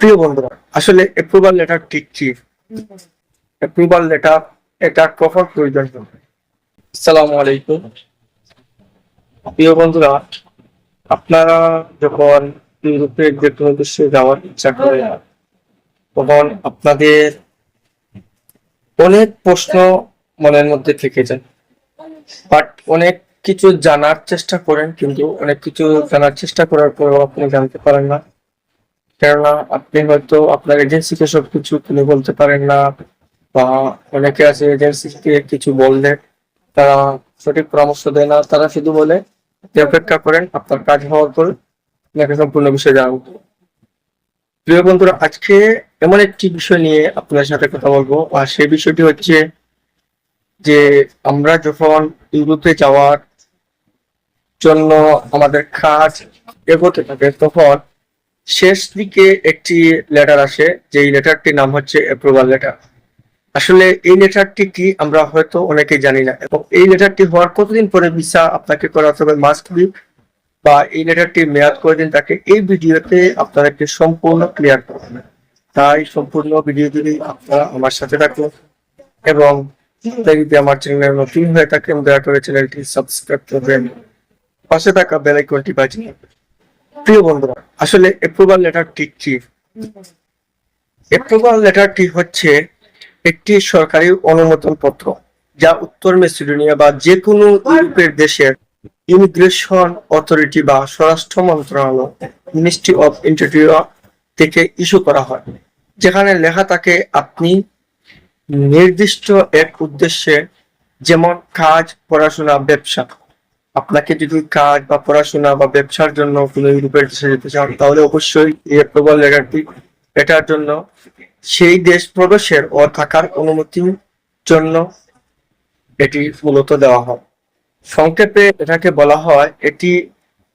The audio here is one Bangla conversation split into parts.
প্রিয় বন্ধুরা, আসলে অ্যাপ্রুভাল লেটার ঠিক কি? অ্যাপ্রুভাল লেটার এটা কখন প্রয়োজন। আসসালামু আলাইকুম। প্রিয় বন্ধুরা, আপনারা যখন ইউরোপের যে কোনো দেশে যাওয়ার ইচ্ছা করে, তখন আপনাদের অনেক প্রশ্ন মনের মধ্যে থেকে যায়। বাট অনেক কিছু জানার চেষ্টা করেন, কিন্তু অনেক কিছু জানার চেষ্টা করার পরেও আপনি জানতে পারেন না। কেননা আপনি হয়তো আপনার এজেন্সিকে সবকিছু খুলে বলতে পারেন না, বা অনেকে আছে এজেন্সিকে কিছু বললে তারা সঠিক পরামর্শ দেয় না, তারা শুধু বলে অপেক্ষা করেন, আপনার কাজ হওয়ার পর আপনাকে সম্পূর্ণ বিষয় জানাব। প্রিয় বন্ধুরা, আজকে এমন একটি বিষয় নিয়ে আপনার সাথে কথা বলব, আর সেই বিষয়টি হচ্ছে যে আমরা যখন ইউরোপে যাওয়ার জন্য আমাদের কাজ এগোতে থাকে, তখন শেষ দিকে একটি লেটার আসে, যেই লেটারটির নাম হচ্ছে অ্যাপ্রুভাল লেটার আসলে এই লেটারটি কি আমরা হয়তো অনেকে জানি না, এবং এই লেটারটি হওয়ার কতদিন পরে ভিসা আপনাকে করাতে হবে মাস্ট বি বা এই লেটারটির মেয়াদ কতদিন তাকে, এই ভিডিওতে আপনাদেরকে সম্পূর্ণ ক্লিয়ার করবেন তাই সম্পূর্ণ ভিডিও যদি আপনারা আমার সাথে থাকুন, এবং যদি আমার চ্যানেল নতুন হয়ে থাকেন দয়া করে চ্যানেলটি সাবস্ক্রাইব করবেন, পাশে থাকা বেল আইকনটি বাজিয়ে। প্রিয় বন্ধুরা, আসলে অ্যাপ্রুভাল লেটার ঠিক কি? অ্যাপ্রুভাল লেটারটি হচ্ছে একটি সরকারি অনুমোদন পত্র যা উত্তর মেসিডোনিয়া বা যে কোনো ইউরোপের দেশের ইমিগ্রেশন অথরিটি বা স্বরাষ্ট্র মন্ত্রণালয় মিনিস্ট্রি অফ ইন্টেরিয়র থেকে ইস্যু করা হয়, যেখানে লেখা থাকে, আপনি নির্দিষ্ট এক উদ্দেশ্যে যেমন কাজ, পড়াশোনা, ব্যবসা আপনাকে যদি কাজ বা পড়াশোনা বা ব্যবসার জন্য কোনো ইউরোপের দেশে যেতে চান, তাহলে অবশ্যই এই অ্যাপ্রুভাল লেটারটি এটার জন্য সেই দেশ প্রবেশের ও থাকার অনুমতির জন্য এটি মূলত দেওয়া হয়। সংক্ষেপে এটাকে বলা হয় এটি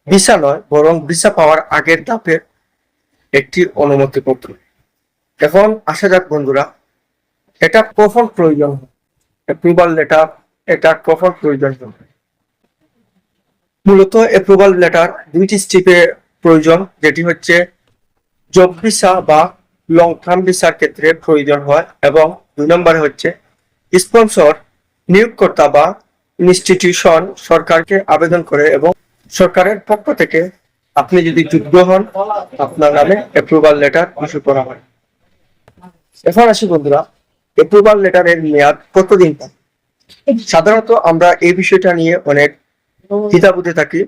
ভিসা নয়, বরং ভিসা পাওয়ার আগের ধাপের একটি অনুমতিপত্র। এখন আসা যাক বন্ধুরা, এটা কখন প্রয়োজন হয়? অ্যাপ্রুভাল লেটার এটা কখন প্রয়োজন হবে মূলত অ্যাপ্রুভাল লেটার দুইটি স্টেপে প্রয়োজন, যেটি হচ্ছে জব ভিসা বা লং টার্ম ভিসার ক্ষেত্রে প্রয়োজন হয় এবং দুই নম্বরে হচ্ছে স্পন্সর নিয়োগকর্তা বা ইনস্টিটিউশন সরকারকে আবেদন করে এবং সরকারের পক্ষ থেকে আপনি যদি যোগ্য হন, আপনার নামে অ্যাপ্রুভাল লেটার ইস্যু করা হয়। এখন আসি বন্ধুরা অ্যাপ্রুভাল লেটারের মেয়াদ কতদিন? সাধারণত আমরা এই বিষয়টা নিয়ে অনেক দ্বিধাবোধে থাকি,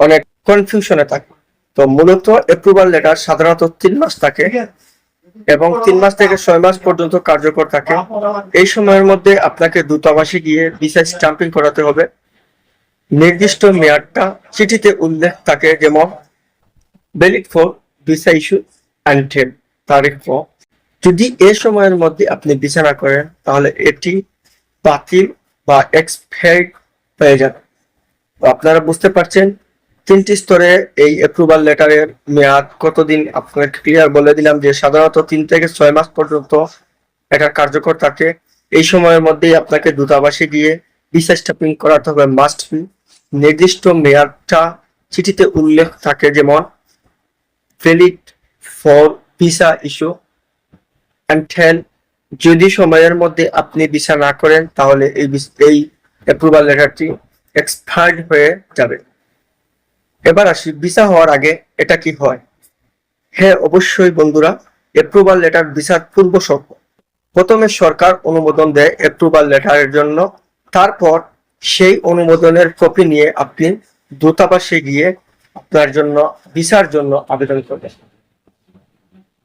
অনেক কনফিউশনে থাকি। তো মূলত অ্যাপ্রুভাল লেটার সাধারণত তিন মাস থাকে এবং তিন মাস থেকে ছয় মাস পর্যন্ত কার্যকর থাকে। এই সময়ের মধ্যে আপনাকে দূতাবাসে গিয়ে ভিসা স্টাম্পিং করাতে হবে। নির্দিষ্ট মেয়াদটা চিঠিতে উল্লেখ থাকে যেমন valid for visa issue until তারিখ ফর যদি এ সময়ের মধ্যে আপনি ভিসা না করেন, তাহলে এটি বাতিল বা এক্সপায়ার্ড হয়ে যাবে তো আপনারা বুঝতে পারছেন তিনটি স্তরে এই অ্যাপ্রুভাল লেটারের মেয়াদ কতদিন আপনাকে ক্লিয়ার বলে দিলাম যে সাধারণত তিন থেকে ছয় মাস পর্যন্ত এটা কার্যকর থাকে। এই সময়ের মধ্যেই আপনাকে দূতাবাসে গিয়ে ভিসা স্টাম্পিং করাতে হবে মাস্ট বি নির্দিষ্ট মেয়াদটা চিঠিতে উল্লেখ থাকে যেমন valid for visa issue and যদি সময়ের মধ্যে আপনি ভিসা না করেন তাহলে এই এই অ্যাপ্রুভাল লেটারটি এক্সপায়ার্ড হয়ে যাবে। এবার আসি ভিসা হওয়ার আগে এটা কি হয়? হ্যাঁ অবশ্যই বন্ধুরা অ্যাপ্রুভাল লেটার ভিসার পূর্ব শর্ত। প্রথমে সরকার অনুমোদন দেয় অ্যাপ্রুভাল লেটারের জন্য, তারপর সেই অনুমোদনের কপি নিয়ে আপনি দূতাবাসে গিয়ে আপনার জন্য ভিসার জন্য আবেদন করবেন।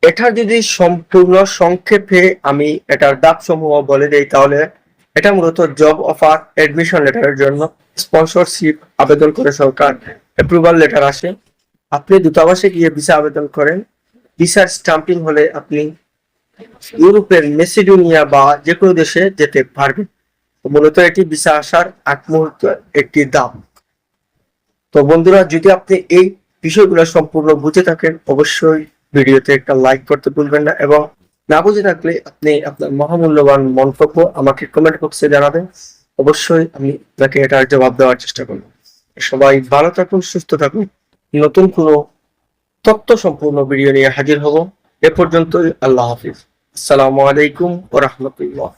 এটার যদি সম্পূর্ণ সংক্ষেপে আমি এটার দাপ সমূহ বলে দেই, তাহলে এটা মূলত জব অফার এডমিশন লেটারের জন্য স্পন্সরশিপ আবেদন করে সরকার অ্যাপ্রুভাল লেটার আসে। আপনি দূতাবাসে গিয়ে ভিসা আবেদন করেন ভিসার স্টাম্পিং হলে আপনি ইউরোপের মেসিডোনিয়া বা যে কোনো দেশে যেতে পারবেন। মূলত এটি ভিসা আসার এক মুহূর্ত একটি দাম। তো বন্ধুরা, যদি আপনি এই বিষয়গুলো সম্পূর্ণ বুঝে থাকেন, অবশ্যই ভিডিওতে একটা লাইক করতে ভুলবেন না এবং না বুঝে থাকলে আপনি আপনার মহামূল্যবান মন্তব্য আমাকে কমেন্ট বক্সে জানাবেন। অবশ্যই আমি আপনাকে এটার জবাব দেওয়ার চেষ্টা করব। সবাই ভালো থাকুন, সুস্থ থাকুন। নতুন কোনো তত্ত্ব সম্পূর্ণ ভিডিও নিয়ে হাজির হব। এ পর্যন্তই আল্লাহ হাফিজ। আসসালামু আলাইকুম ও রহমতুল্লাহ।